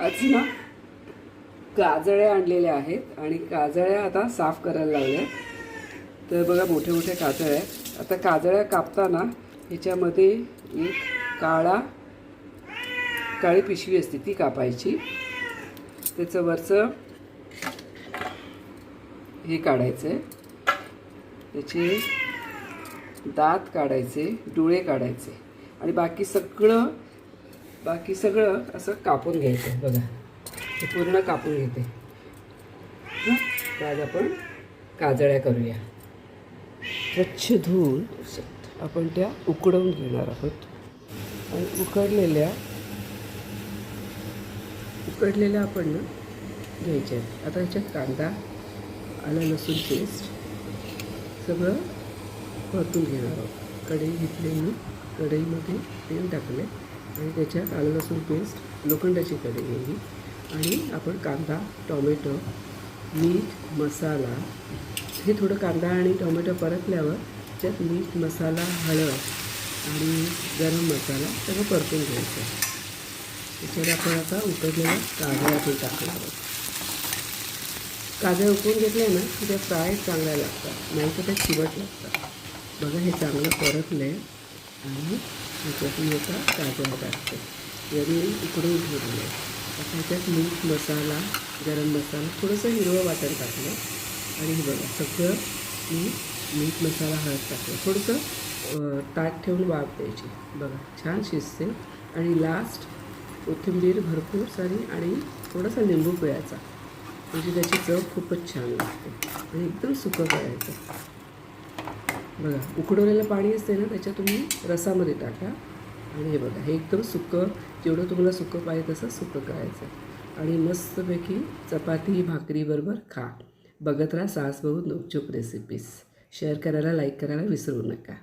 आज ना काजळ्या आणलेल्या आहेत आणि काजळ्या आता साफ करायला लावल्या तर बघा मोठे मोठे काजळ्या आहेत. आता काजळ्या कापताना ह्याच्यामध्ये एक काळा काळी पिशवी असते ती कापायची. त्याचं वरचं हे काढायचं आहे त्याचे दात काढायचे डोळे काढायचे. आणि बाकी सगळं बाकी सगळं असं कापून घ्यायचं बघा. हे पूर्ण कापून घेते. आज आपण काजळ्या करूया. स्वच्छ धुवून आपण त्या उकडवून घेणार आहोत. आणि उकडलेल्या उकडलेल्या आपण ना घ्यायच्या आहेत. आता ह्याच्यात कांदा आलं लसूण पेस्ट सगळं परतून घेणार आहोत. कढई घेतली मी. कढईमध्ये तेल टाकले आणि त्याच्यात आलं लसूण पेस्ट लोखंडाची कढई घ्यावी आणि आपण कांदा टोमॅटो मीठ मसाला हे थोडं कांदा आणि टोमॅटो परतल्यावर त्याच्यात मीठ मसाला हळद आणि गरम मसाला सगळं परतून घ्यायचं. त्याच्यावर आपण आता उकडलेल्या काजळ्या ते टाकणार आहोत. काजळ्या उकळून घेतल्या ना की त्या फ्राय चांगल्या लागतात. नाही तर त्या चिवट लागतात. बघा हे चांगलं परतलं आहे आणि त्याच्यातून मी ताजा टाकते. जरी उकडून ठेवले आता ह्याच्यात मीठ मसाला गरम मसाला थोडंसं हिरवं वाटण टाकलं. आणि हे बघा सगळं मी मीठ मसाला हळद टाकलं. थोडंसं ताट ठेवून वाफ द्यायची. बघा छान शिजते. आणि लास्ट कोथिंबीर भरपूर सारी आणि थोडासा लिंबू पिळायचा. म्हणजे त्याची चव खूपच छान लागते. आणि एकदम सुकं करायचं. बघा उकडवलेलं पाणी असते ना त्याच्यात तुम्ही रसामध्ये टाका. आणि हे बघा हे एकदम सुकं जेवढं तुम्हाला सुकं पाहिजे तसं सुकं करायचं. आणि मस्तपैकी चपाती भाकरीबरोबर खा. बघत राहा सासबहू बघून नोकचोक रेसिपीज शेअर करायला लाईक करायला विसरू नका.